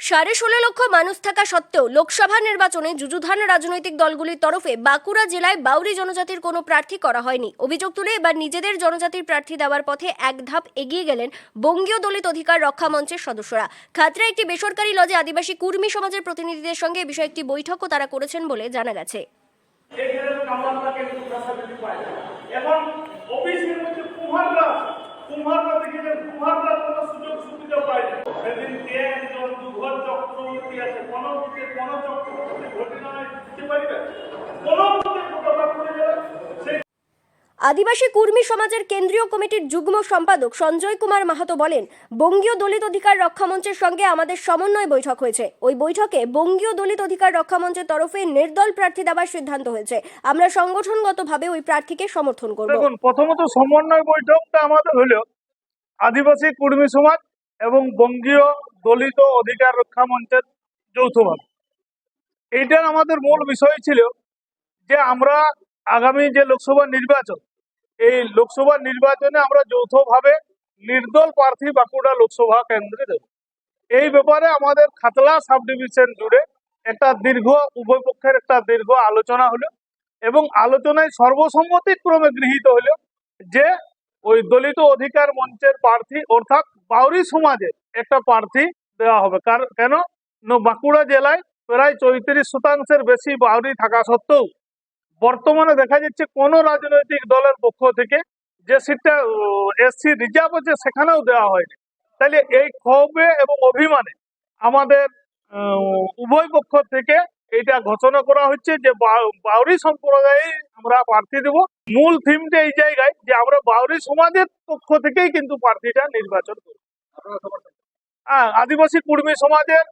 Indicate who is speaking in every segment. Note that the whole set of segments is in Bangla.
Speaker 1: সাড়ে ষোলো লক্ষ মানুষ থাকা সত্ত্বেও লোকসভা নির্বাচনে যুযুধান রাজনৈতিক দলগুলির তরফে বাঁকুড়া জেলায় বাউরি জনজাতির কোনো প্রার্থী করা হয়নি। অভিযোগ তুলে এবার নিজেদের জনজাতির প্রার্থী দেওয়ার পথে এক ধাপ এগিয়ে গেলেন বঙ্গীয় দলিত অধিকার রক্ষা মঞ্চের সদস্যরা। খাতরা একটি বেসরকারি লজে আদিবাসী কুর্মী সমাজের প্রতিনিধিদের সঙ্গে এ বিষয়ে একটি বৈঠকও তারা করেছেন বলে জানা গেছে।
Speaker 2: এখন অফিসের মধ্যে কুমাররা কুমাররা থেকে কুমাররা কোনো সুযোগ সুবিধা পায় না সেদিন কে একজন দুঘর চক্রবর্তী আছে কোন দিকে কোন চক্রবর্তী ঘটনা দিতে পারবে কোন মতে কথা করে যাবে সেই
Speaker 1: আদিবাসী কুর্মী সমাজের কেন্দ্রীয় কমিটির যুগ্ম সম্পাদক সঞ্জয় কুমার মাহাতো বলেন, বঙ্গীয় দলিত অধিকার রক্ষা মঞ্চের সঙ্গে আমাদের সমন্বয় বৈঠক হয়েছে। ওই বৈঠকে বঙ্গীয় দলিত অধিকার রক্ষা মঞ্চের তরফে নির্দল প্রার্থী দেওয়ার সিদ্ধান্ত হয়েছে। আমরা সংগঠনগতভাবে ওই প্রার্থীকে সমর্থন করব।
Speaker 2: দেখুন, প্রথমত সমন্বয় বৈঠকটা আমাদের হলো আদিবাসী কুর্মী সমাজ এবং বঙ্গীয় দলিত অধিকার রক্ষা মঞ্চের যৌথভাবে। এইটার আমাদের মূল বিষয় ছিল যে আমরা আগামী যে লোকসভা নির্বাচন এই লোকসভা নির্বাচনে আমরা যৌথভাবে নির্দল প্রার্থী বাঁকুড়া লোকসভা কেন্দ্রে দেব। এই ব্যাপারে আমাদের খাতলা সাব ডিভিশন জুড়ে একটা দীর্ঘ, উভয় পক্ষের একটা দীর্ঘ আলোচনা হলো এবং আলোচনায় সর্বসম্মতিক্রমে গৃহীত হলো যে ওই দলিত অধিকার মঞ্চের প্রার্থী অর্থাৎ বাউরি সমাজের একটা প্রার্থী দেওয়া হবে। কার- কেন? বাঁকুড়া জেলায় প্রায় চৌত্রিশ শতাংশের বেশি বাউরি থাকা সত্ত্বেও বর্তমানে দেখা যাচ্ছে কোন রাজনৈতিক দলের পক্ষ থেকে যে সিটটা এসসি রিজার্ভ আছে সেখানেও দেওয়া হয়নি। তাহলে এই ক্ষোভে এবং অভিমানে আমাদের উভয় পক্ষ থেকে এটা ঘোষণা করা হচ্ছে যে বাউরি সম্প্রদায়ে আমরা প্রার্থী দেব। মূল থিমটা এই জায়গায় যে আমরা বাউরি সমাজের পক্ষ থেকেই কিন্তু প্রার্থীটা নির্বাচন করব। হ্যাঁ, আদিবাসী কুর্মী সমাজের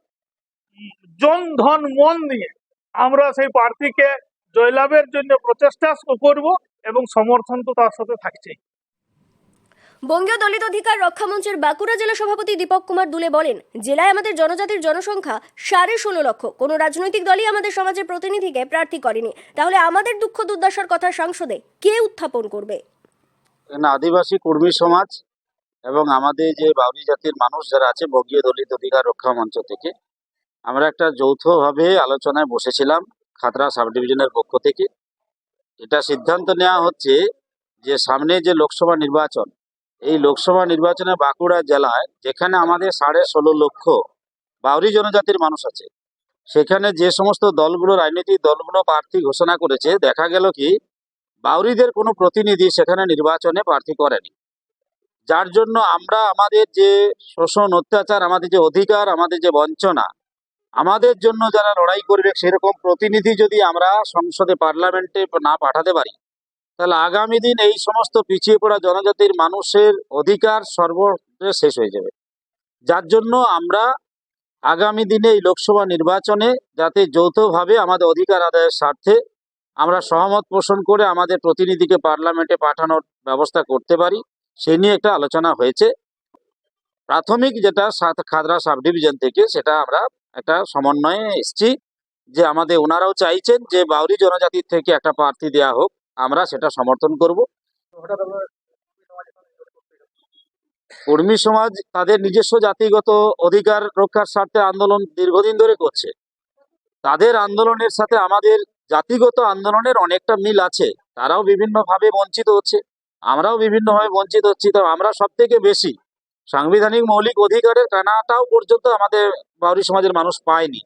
Speaker 2: জন ধন মন নিয়ে আমরা সেই প্রার্থীকে জয়লাভের জন্য প্রচেষ্টা করব এবং সমর্থন তো তার সাথে থাকছেই।
Speaker 1: বঙ্গীয় দলিত অধিকার রক্ষা মঞ্চের বাঁকুড়া জেলা সভাপতি দীপক কুমার দুলে বলেন জেলায় আমাদের জনজাতির জনসংখ্যা সাড়ে ষোলো লক্ষ। কোনো রাজনৈতিক দলই আমাদের সমাজের প্রতিনিধিকে প্রার্থী করেনি। তাহলে আমাদের দুঃখ দুর্দশার কথা সংসদে কে উত্থাপন করবে?
Speaker 3: এখানে আদিবাসী কর্মী সমাজ এবং আমাদের যে বাউরি জাতির মানুষ যারা আছে বঙ্গীয় দলিত অধিকার রক্ষা মঞ্চ থেকে আমরা একটা যৌথভাবে আলোচনায় বসেছিলাম। খাতড়া সাব ডিভিশনের পক্ষ থেকে। এটা সিদ্ধান্ত নেওয়া হচ্ছে যে সামনে যে লোকসভা নির্বাচন, এই লোকসভা নির্বাচনে বাঁকুড়া জেলায় যেখানে আমাদের সাড়ে ষোলো লক্ষ বাউরি জনজাতির মানুষ আছে, সেখানে যে সমস্ত দলগুলো, রাজনৈতিক দলগুলো প্রার্থী ঘোষণা করেছে, দেখা গেল কি বাউরিদের কোনো প্রতিনিধি সেখানে নির্বাচনে প্রার্থী করেনি। যার জন্য আমরা আমাদের যে শোষণ, অত্যাচার, আমাদের যে অধিকার, আমাদের যে বঞ্চনা আমাদের জন্য যারা লড়াই করবে, সেরকম প্রতিনিধি যদি আমরা সংসদে, পার্লামেন্টে না পাঠাতে পারি, তাহলে আগামী দিন এই সমস্ত পিছিয়ে পড়া জনজাতির মানুষের অধিকার সর্বত্র শেষ হয়ে যাবে। যার জন্য আমরা আগামী দিনে এই লোকসভা নির্বাচনে যাতে যৌথভাবে আমাদের অধিকার আদায়ের স্বার্থে আমরা সহমত পোষণ করে আমাদের প্রতিনিধিকে পার্লামেন্টে পাঠানোর ব্যবস্থা করতে পারি, সে নিয়ে একটা আলোচনা হয়েছে। প্রাথমিক যেটা খাদরা সাব ডিভিশন থেকে সেটা আমরা একটা সমন্বয়ে এসেছি যে আমাদের ওনারাও চাইছেন যে বাউরি জনজাতির থেকে একটা প্রার্থী দেয়া হোক, আমরা সেটা সমর্থন করব। কর্মী সমাজ তাদের নিজস্ব জাতিগত অধিকার রক্ষার স্বার্থে আন্দোলন দীর্ঘদিন ধরে করছে। তাদের আন্দোলনের সাথে আমাদের জাতিগত আন্দোলনের অনেকটা মিল আছে, তারাও বিভিন্নভাবে বঞ্চিত হচ্ছে। আমরাও বিভিন্নভাবে বঞ্চিত হচ্ছি, তো আমরা সব থেকে বেশি সাংবিধানিক মৌলিক অধিকারের কানাটাও পর্যন্ত আমাদের বাউরি সমাজের মানুষ পায়নি।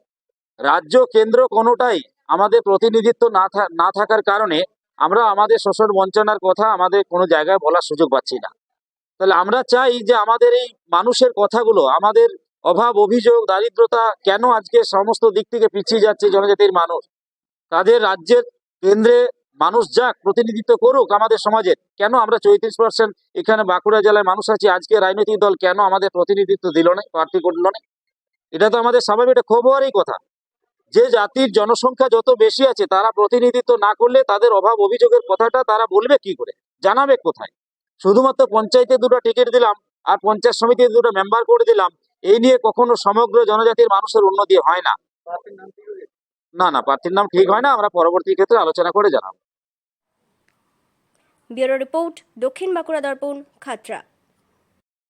Speaker 3: রাজ্য কেন্দ্র কোনোটাই আমাদের প্রতিনিধিত্ব না না থাকার কারণে আমরা আমাদের শোষণ বঞ্চনার কথা আমাদের কোনো জায়গায় বলার সুযোগ পাচ্ছি না। তাহলে আমরা চাই যে আমাদের এই মানুষের কথাগুলো, আমাদের অভাব, অভিযোগ, দারিদ্রতা কেন আজকে সমস্ত দিক থেকে পিছিয়ে যাচ্ছে জনজাতির মানুষ? তাদের রাজ্যের কেন্দ্রে মানুষ যাক, প্রতিনিধিত্ব করুক আমাদের সমাজের কেন আমরা চৌত্রিশ পার্সেন্ট এখানে বাঁকুড়া জেলায় মানুষ আছি? আজকে রাজনৈতিক দল কেন আমাদের প্রতিনিধিত্ব দিল না, প্রার্থী করল না? এটা তো আমাদের স্বাভাবিক, এটা ক্ষোভ হওয়ারই কথা। যে জাতির জনসংখ্যা যত বেশি আছে, তারা প্রতিনিধিত্ব না করলে তাদের অভাব অভিযোগের কথাটা তারা বলবে কি করে? জানাবে কোথায়? শুধুমাত্র পঞ্চায়েতে দুটো টিকিট দিলাম, আর পঞ্চায়েত সমিতিতে দুটো মেম্বার করে দিলাম। এই নিয়ে কখনো সমগ্র জনজাতির মানুষের উন্নতি হয় না। না না, প্রার্থীর নাম ঠিক হয় না, আমরা পরবর্তী ক্ষেত্রে আলোচনা করে জানাব।
Speaker 1: ব্যুরো রিপোর্ট, দক্ষিণ বাঁকুড়া দর্পণ খাতরা